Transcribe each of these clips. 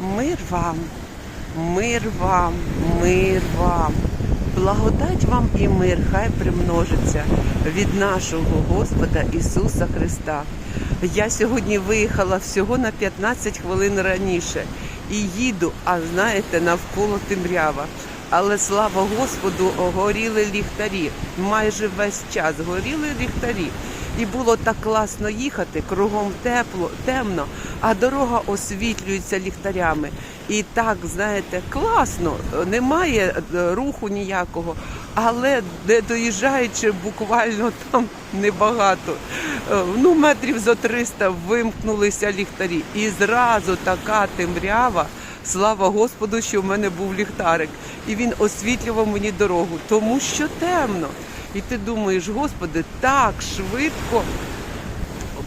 Мир вам, мир вам, мир вам. Благодать вам і мир хай примножиться від нашого Господа Ісуса Христа. Я сьогодні виїхала всього на 15 хвилин раніше і їду, а знаєте, навколо темрява. Але слава Господу, горіли ліхтарі. Майже весь час горіли ліхтарі. І було так класно їхати, кругом тепло, темно, а дорога освітлюється ліхтарями. І так, знаєте, класно, немає е, руху ніякого, але не доїжджаючи буквально там небагато. Е, Ну, метрів за 300 вимкнулися ліхтарі. І зразу така темрява. Слава Господу, що в мене був ліхтарик, і він освітлював мені дорогу, тому що темно. І ти думаєш, Господи, так швидко.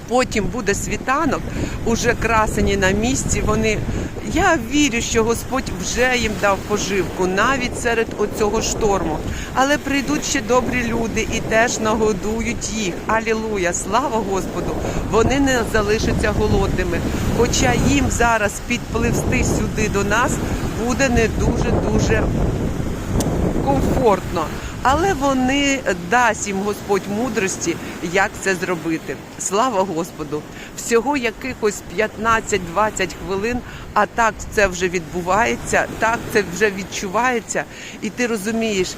Потім буде світанок, уже красені на місці. Вони я вірю, що Господь вже їм дав поживку навіть серед оцього шторму. Але прийдуть ще добрі люди і теж нагодують їх. Алілуя! Слава Господу! Вони не залишаться голодними. Хоча їм зараз підпливсти сюди до нас буде не дуже дуже комфортно. Але вони дасть їм Господь мудрості, як це зробити. Слава Господу! Всього якихось 15-20 хвилин, а так це вже відбувається, так це вже відчувається. І ти розумієш,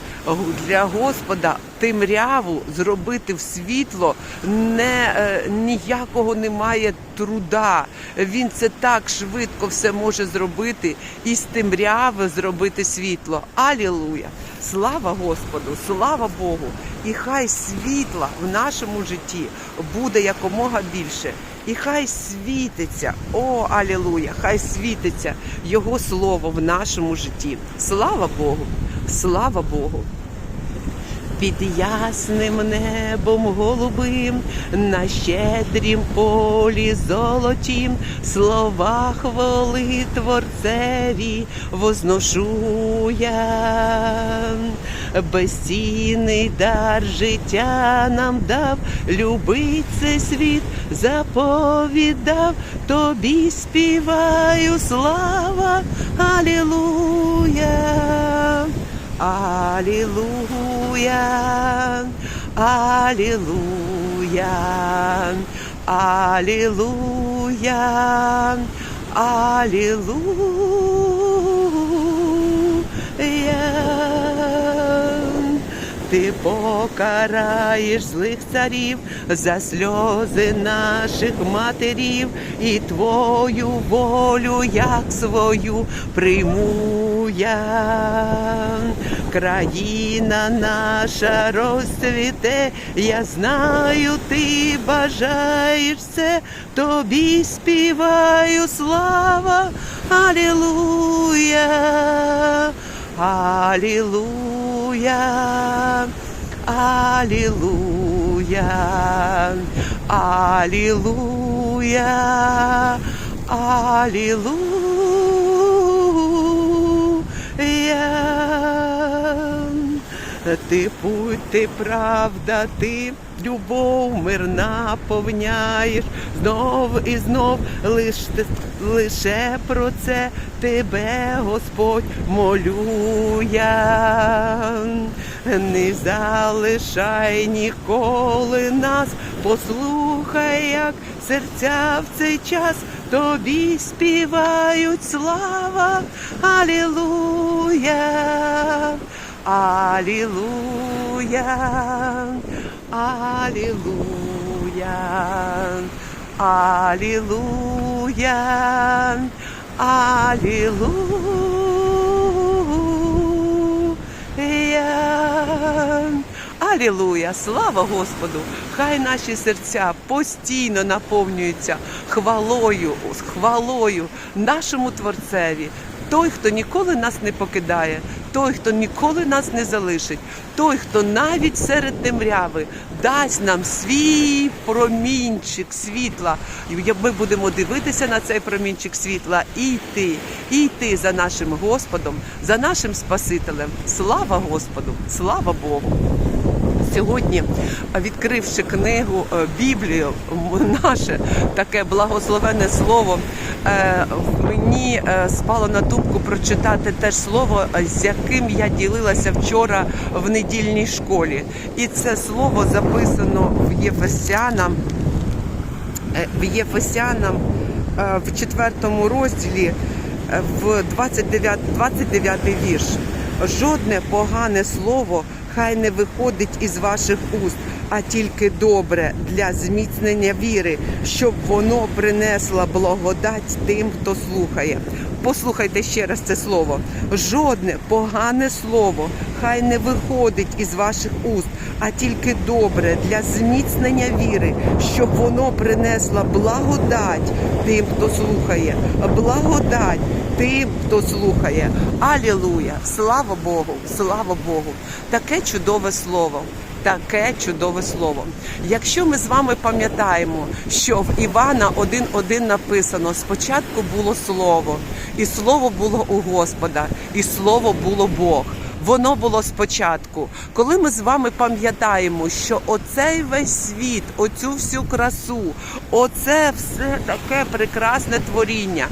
для Господа темряву зробити в світло не е, ніякого немає труда. Він це так швидко все може зробити і з темряви зробити світло. Алілуя! Слава Господу, слава Богу! І хай світла в нашому житті буде якомога більше. І хай світиться, о, алілуя, хай світиться Його слово в нашому житті. Слава Богу! Слава Богу! Під ясним небом голубим, на щедрім полі золотім, слова хвали Творцеві возношу я. Безцінний дар життя нам дав, любить цей світ заповідав, тобі співаю слава, Алілуя. Аллилуйя, Аллилуйя, Аллилуйя, Аллилуйя. Ти покараєш злих царів за сльози наших матерів, і твою волю, як свою, прийму я. Країна наша розцвіте, я знаю, ти бажаєш це, тобі співаю слава, Алілуя. Аллилуйя, Аллилуйя, Аллилуйя, Аллилуйя. Ти путь, ти правда, ти любов мир наповняєш знов і знов лиш, лише про це тебе, Господь, молю я. Не залишай ніколи нас, послухай, як серця в цей час тобі співають слава, Алілуя. Аллилуйя, Аллилуйя, Аллилуйя, Аллилуйя. Алілуя! Слава Господу! Хай наші серця постійно наповнюються хвалою, хвалою нашому Творцеві. Той, хто ніколи нас не покидає, той, хто ніколи нас не залишить, той, хто навіть серед темряви дасть нам свій промінчик світла. Ми будемо дивитися на цей промінчик світла і йти, і йти за нашим Господом, за нашим Спасителем. Слава Господу! Слава Богу! Сьогодні, відкривши книгу е, Біблію, наше таке благословенне слово, е, мені е, спало на думку прочитати те ж слово, з яким я ділилася вчора в недільній школі. І це слово записано в Єфесянам, в Єфесянам в четвертому розділі в 29, 29 вірш. Жодне погане слово хай не виходить із ваших уст, а тільки добре для зміцнення віри, щоб воно принесло благодать тим, хто слухає. Послухайте ще раз це слово. Жодне погане слово хай не виходить із ваших уст, а тільки добре для зміцнення віри, щоб воно принесло благодать тим, хто слухає. Благодать тим, хто слухає. Алілуя! Слава Богу! Слава Богу! Таке чудове слово. Таке чудове слово. Якщо ми з вами пам'ятаємо, що в Івана 1.1 написано: спочатку було слово, і слово було у Господа, і слово було Бог. Воно було спочатку. Коли ми з вами пам'ятаємо, що оцей весь світ, оцю всю красу, оце все таке прекрасне творіння.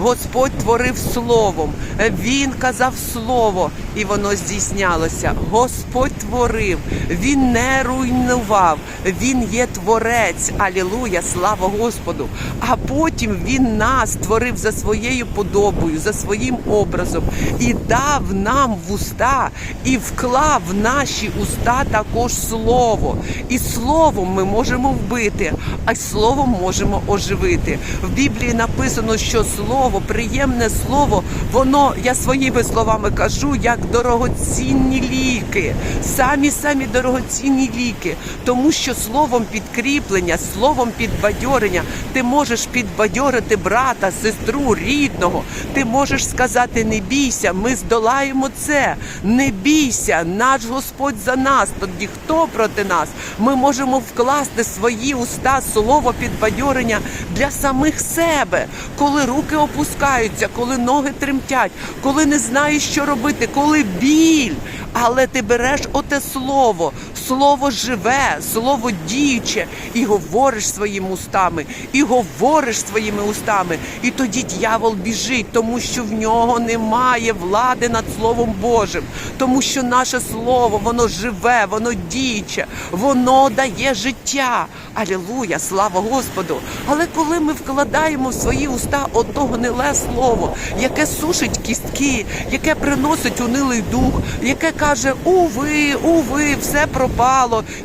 Господь творив словом, Він казав слово, і воно здійснялося. Господь творив, Він не руйнував, Він є творець. Алілуя, слава Господу. А потім Він нас творив за своєю подобою, за своїм образом і дав нам в уста, і вклав в наші уста також слово. І словом ми можемо вбити, а й словом можемо оживити. В Біблії написано, що слово, приємне слово, воно, я своїми словами кажу, як дорогоцінні ліки, самі самі дорогоцінні ліки, тому що словом підкріплення, словом підбадьорення ти можеш підбадьорити брата, сестру, рідного. Ти можеш сказати: не бійся, ми здолаємо це. Не бійся, наш Господь за нас. Тоді хто проти нас? Ми можемо вкласти свої уста слово підбадьорення для самих себе, коли руки опускаються, коли ноги тремтять, коли не знаєш, що робити, коли біль. Але ти береш оте слово, слово живе, слово діюче, і говориш своїми устами, і говориш своїми устами. І тоді дьявол біжить, тому що в нього немає влади над Словом Божим, тому що наше слово, воно живе, воно діюче, воно дає життя. Алілуя, слава Господу! Але коли ми вкладаємо в свої уста ото гниле слово, яке сушить кістки, яке приносить унилий дух, яке каже: уви, уви, все пропало,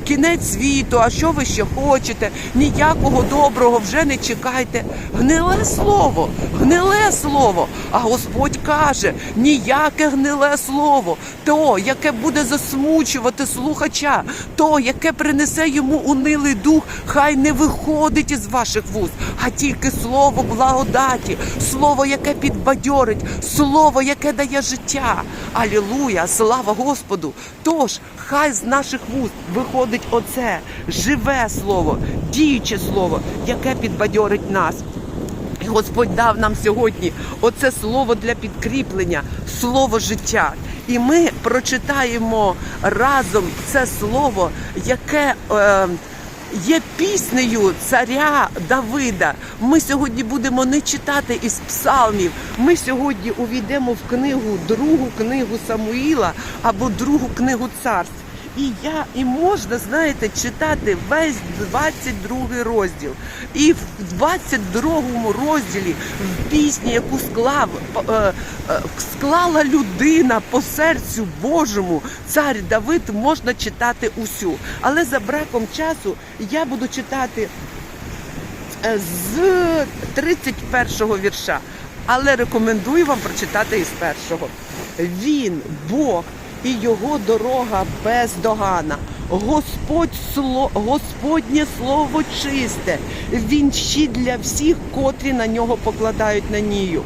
кінець світу, а що ви ще хочете? Ніякого доброго вже не чекайте. Гниле слово, гниле слово. А Господь каже: ніяке гниле слово, то, яке буде засмучувати слухача, то, яке принесе йому унилий дух, хай не виходить із ваших вуст, а тільки слово благодаті, слово, яке підбадьорить, слово, яке дає життя. Алілуя, слава Господу! Тож, хай з наших вуст виходить оце живе слово, діюче слово, яке підбадьорить нас. І Господь дав нам сьогодні оце слово для підкріплення, слово життя. І ми прочитаємо разом це слово, яке е, є піснею царя Давида. Ми сьогодні будемо не читати із псалмів. Ми сьогодні увійдемо в книгу, другу книгу Самуїла або другу книгу царств. І я і можна, знаєте, читати весь 22 розділ. І в 22 розділі в пісні, яку склав, е, е, склала людина по серцю Божому, цар Давид, можна читати усю. Але за браком часу я буду читати е, з 31 вірша. Але рекомендую вам прочитати із першого. Він Бог і його дорога бездогана. Господь сло, Господнє слово чисте. Він щит для всіх, котрі на нього покладають на нію.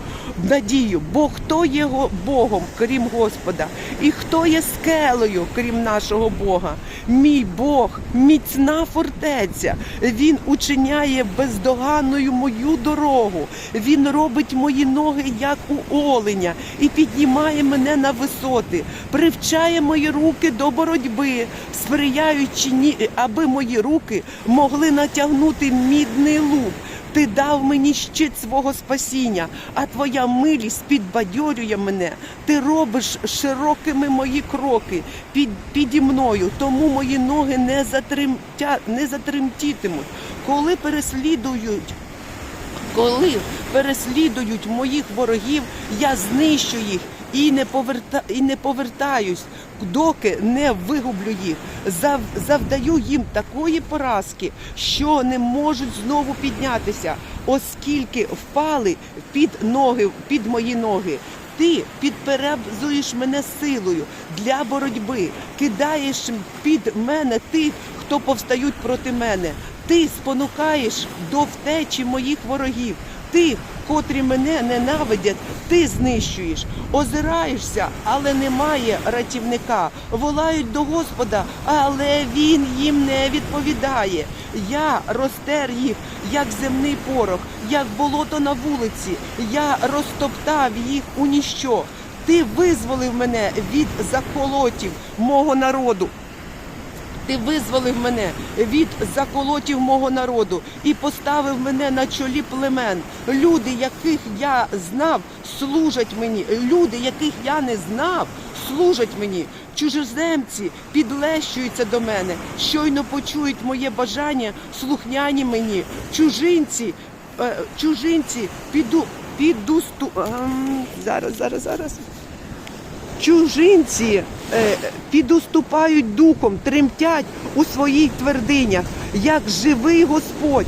надію. Бо хто є го- Богом, крім Господа, і хто є скелею, крім нашого Бога? Мій Бог, міцна фортеця. Він учиняє бездоганною мою дорогу. Він робить мої ноги, як у оленя, і піднімає мене на висоти, привчає мої руки до боротьби, сприяючи, аби мої руки могли натягнути мідний лук. Ти дав мені щит свого спасіння, а твоя милість підбадьорює мене. Ти робиш широкими мої кроки під, піді мною, тому мої ноги не, затремтя, не затремтітимуть. Коли переслідують коли переслідують моїх ворогів, я знищу їх і не поверта і не повертаюсь, доки не вигублю їх. Зав... Завдаю їм такої поразки, що не можуть знову піднятися, оскільки впали під ноги, під мої ноги. Ти підперезуєш мене силою для боротьби, кидаєш під мене тих, хто повстають проти мене. Ти спонукаєш до втечі моїх ворогів, тих, котрі мене ненавидять, ти знищуєш. Озираєшся, але немає ратівника. Волають до Господа, але він їм не відповідає. Я розтер їх, як земний порох, як болото на вулиці. Я розтоптав їх у ніщо. Ти визволив мене від заколотів мого народу. Ти визволив мене від заколотів мого народу і поставив мене на чолі племен. Люди, яких я знав, служать мені. Люди, яких я не знав, служать мені. Чужоземці підлещуються до мене. Щойно почують моє бажання, слухняні мені. Чужинці, е, чужинці, піду, піду сту. зараз, зараз, зараз. Чужинці підуступають духом, тремтять у своїх твердинях, як живий Господь.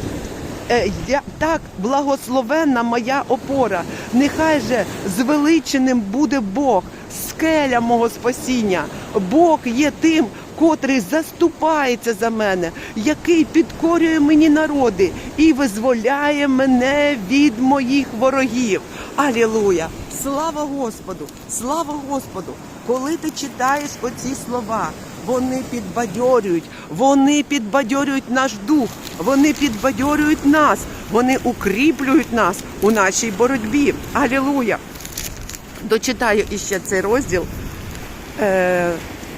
Е, я, так благословенна моя опора. Нехай же звеличеним буде Бог, скеля мого спасіння. Бог є тим, котрий заступається за мене, який підкорює мені народи і визволяє мене від моїх ворогів. Алілуя! Слава Господу! Слава Господу! Коли ти читаєш оці слова, вони підбадьорюють, вони підбадьорюють наш дух, вони підбадьорюють нас, вони укріплюють нас у нашій боротьбі. Алілуя! Дочитаю іще цей розділ.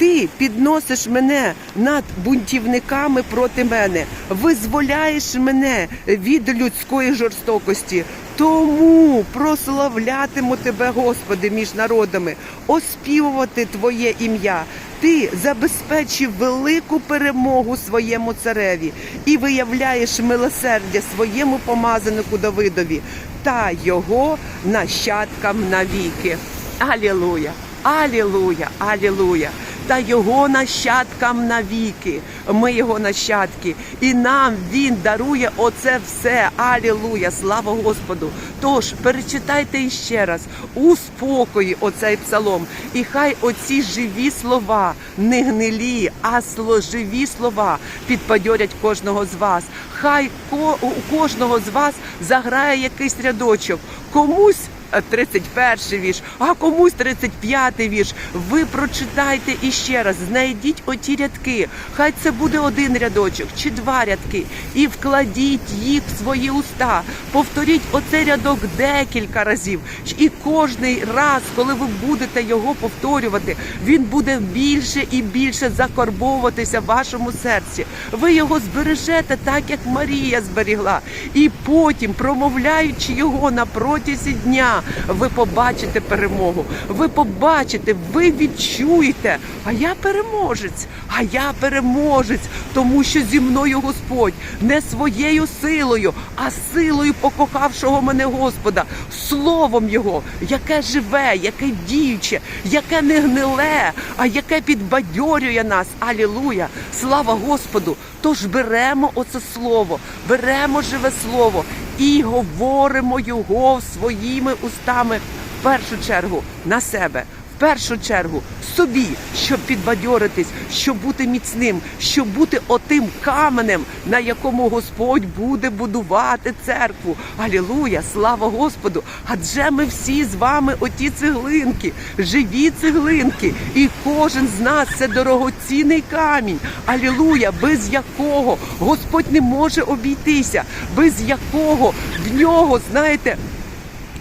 Ти підносиш мене над бунтівниками проти мене, визволяєш мене від людської жорстокості. Тому прославлятиму тебе, Господи, між народами, оспівувати Твоє ім'я. Ти забезпечив велику перемогу своєму цареві і виявляєш милосердя своєму помазанику Давидові та його нащадкам навіки. Алілуя! Алілуя, алілуя. Та його нащадкам навіки. Ми його нащадки. І нам він дарує оце все. Алілуя. Слава Господу. Тож перечитайте іще раз у спокої оцей псалом. І хай оці живі слова, не гнилі, а живі слова підбадьорять кожного з вас. Хай у кожного з вас заграє якийсь рядочок. Комусь 31 вірш, а комусь 35 вірш. Ви прочитайте іще раз, знайдіть оті рядки. Хай це буде один рядочок чи два рядки. І вкладіть їх в свої уста. Повторіть оцей рядок декілька разів. І кожний раз, коли ви будете його повторювати, він буде більше і більше закарбовуватися в вашому серці. Ви його збережете так, як Марія зберігла. І потім, промовляючи його на протязі дня, ви побачите перемогу. Ви побачите, ви відчуєте. А я переможець, а я переможець, тому що зі мною Господь не своєю силою, а силою покохавшого мене Господа, словом Його, яке живе, яке діюче, яке не гниле, а яке підбадьорює нас. Алілуя! Слава Господу! Тож беремо оце слово, беремо живе слово і говоримо його своїми устами в першу чергу на себе. Першу чергу собі, щоб підбадьоритись, щоб бути міцним, щоб бути отим каменем, на якому Господь буде будувати церкву. Алілуя! Слава Господу! Адже ми всі з вами оті цеглинки, живі цеглинки, і кожен з нас це дорогоцінний камінь. Алілуя! Без якого Господь не може обійтися, без якого в нього, знаєте.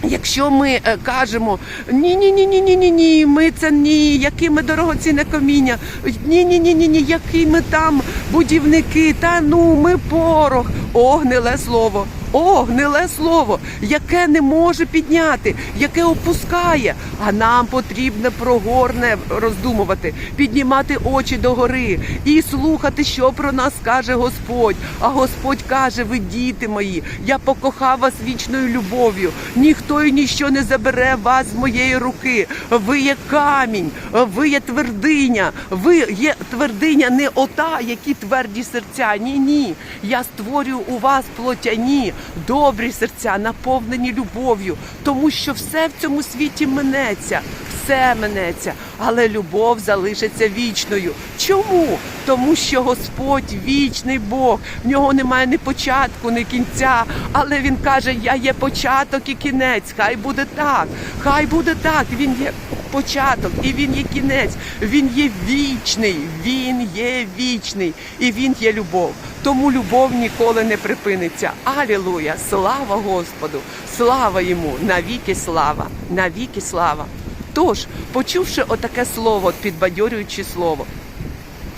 Якщо ми е, кажемо ні, ні, ні, ні, ні, ні, ні, ми це ні, які ми дорогоцінне каміння, ні, ні, ні, ні, ні, які ми там будівники, та ну ми порох. огниле слово. О, гниле слово, яке не може підняти, яке опускає. А нам потрібно про горне роздумувати, піднімати очі догори і слухати, що про нас каже Господь. А Господь каже: ви діти мої, я покохав вас вічною любов'ю. Ніхто і ніщо не забере вас з моєї руки. Ви є камінь, ви є твердиня, ви є твердиня не ота, які тверді серця. Ні, ні. Я створюю у вас плотяні, добрі серця, наповнені любов'ю, тому що все в цьому світі минеться, все минеться, але любов залишиться вічною. Чому? Тому що Господь вічний Бог, в нього немає ні початку, ні кінця. Але він каже: Я є початок і кінець. Хай буде так, хай буде так. Він є початок і він є кінець. Він є вічний, він є вічний і він є любов. Тому любов ніколи не припиниться. Алілуя! Слава Господу! Слава йому! Навіки слава! Навіки слава! Тож, почувши отаке слово, підбадьорююче слово,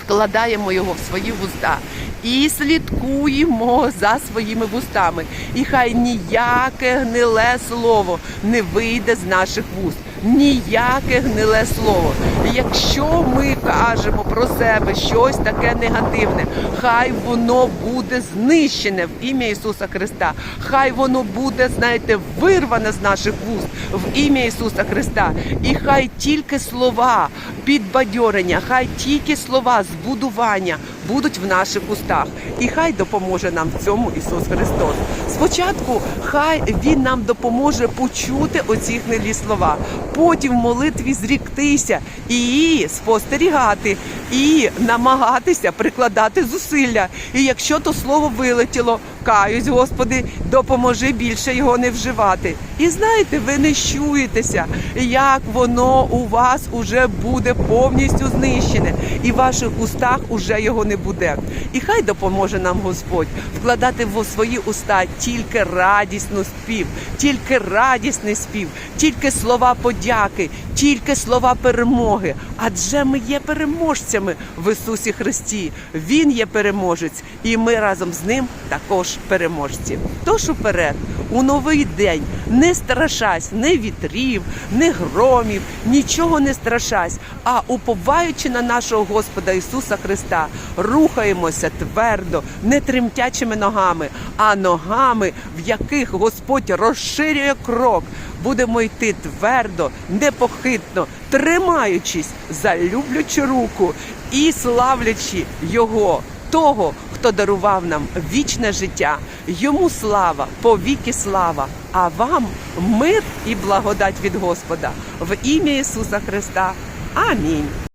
вкладаємо його в свої вуста і слідкуємо за своїми вустами. І хай ніяке гниле слово не вийде з наших вуст. Ніяке гниле слово. Якщо ми кажемо про себе щось таке негативне, хай воно буде знищене в ім'я Ісуса Христа. Хай воно буде, знаєте, вирване з наших вуст в ім'я Ісуса Христа. І хай тільки слова підбадьорення, хай тільки слова збудування будуть в наших устах. І хай допоможе нам в цьому Ісус Христос. Спочатку хай Він нам допоможе почути оці гнилі слова, потім в молитві зріктися і спостерігати, і намагатися прикладати зусилля. І якщо то слово вилетіло, каюсь, Господи, допоможи більше його не вживати. І знаєте, ви не щуєтеся, як воно у вас уже буде повністю знищене, і в ваших устах уже його не буде. І хай допоможе нам Господь вкладати в свої уста тільки радісну спів, тільки радісний спів, тільки слова подяки, тільки слова перемоги. Адже ми є переможцями в Ісусі Христі. Він є переможець, і ми разом з ним також переможці. Тож уперед, у новий день не страшась ні вітрів, ні громів, нічого не страшась, а уповаючи на нашого Господа Ісуса Христа, рухаємося твердо, не тремтячими ногами, а ногами, в яких Господь розширює крок. Будемо йти твердо, непохитно, тримаючись за люблячу руку і славлячи Його, того, хто дарував нам вічне життя. Йому слава, повіки слава, а вам мир і благодать від Господа в ім'я Ісуса Христа. Амінь.